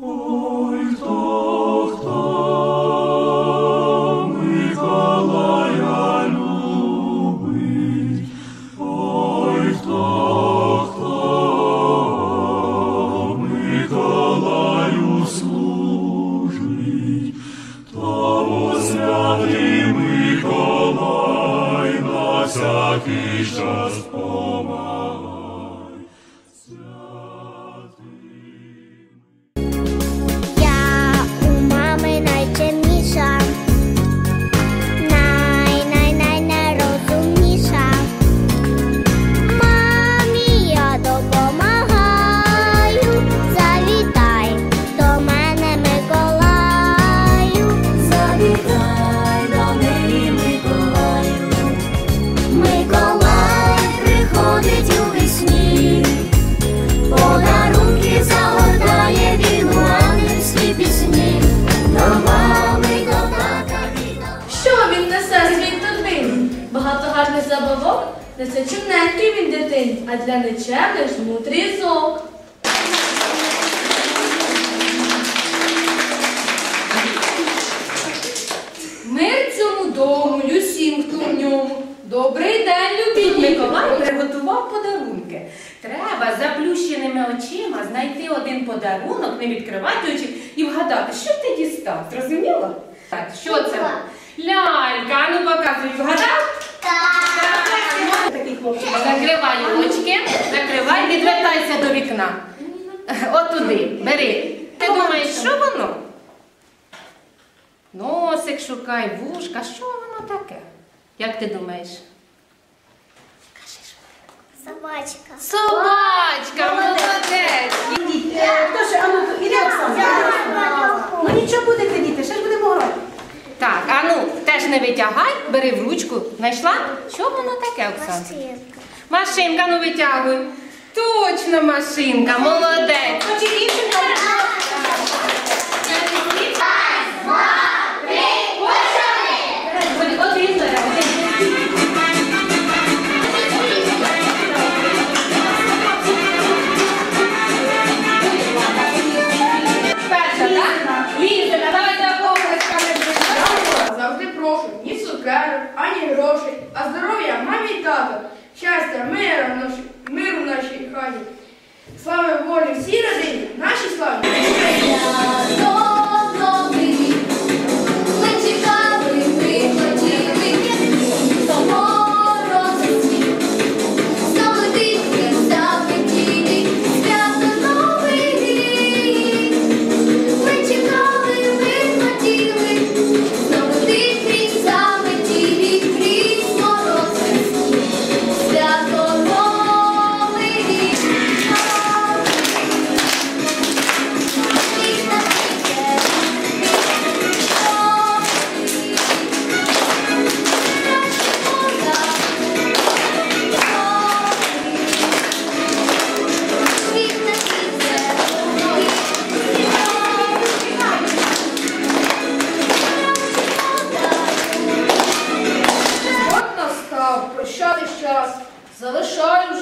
Ой, хто, хто Миколая любить, ой, хто, хто Миколаю служить, тому святий Миколай на всякий час помагай. Несе чимненький він дитині, а для нечемних жмут різок. Мир цьому дому, усім, хто в ньому. Добрий день, любі Миколай приготував подарунки. Треба заплющеними очима знайти один подарунок, не відкривати очі і вгадати, що ти дістав. Зрозуміло? Так, що це? Лялька, а ну показуй, вгадав? Так. До. От туди, бери. Ти думаєш, що воно? Носик шукай, вушка, що воно таке? Як ти думаєш? Собачка. Собачка, молодець! Тож, а ну, іди, Оксана. Ну нічого будете, діти, ще ж будемо грати. Так, а ну, теж не витягай, бери в ручку. Знайшла? Що воно таке, Оксана? Машинка. Машинка, ну витягуй. Точно машинка, молодець. Хоч і дівчинка. Завжди прошу ні цукерок, ані грошей, а здоров'я мамі і тато, щастя, миру миру нашій хаті. Слава Божій всій родині,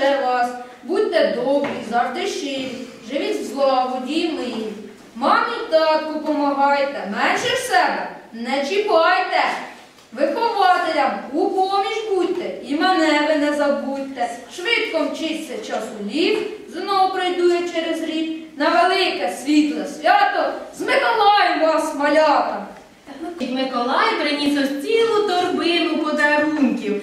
залишаю вас. Будьте добрі, завжди щирі, живіть в зла, водій. Мамі й татку помагайте, менше себе не чіпайте. Вихователям у поміч будьте, і мене ви не забудьте. Швидко мчиться часу літ, знов прийду я через рік. На велике світле свято з Миколаєм вас малята. Миколай приніс ось цілу торбину подарунків.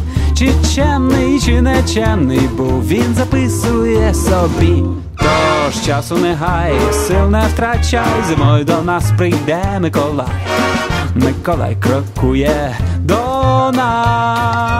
Чи чемний, чи нечемний був, він записує собі. Тож часу не гай, сил не втрачай, зимою до нас прийде Миколай. Миколай крокує до нас.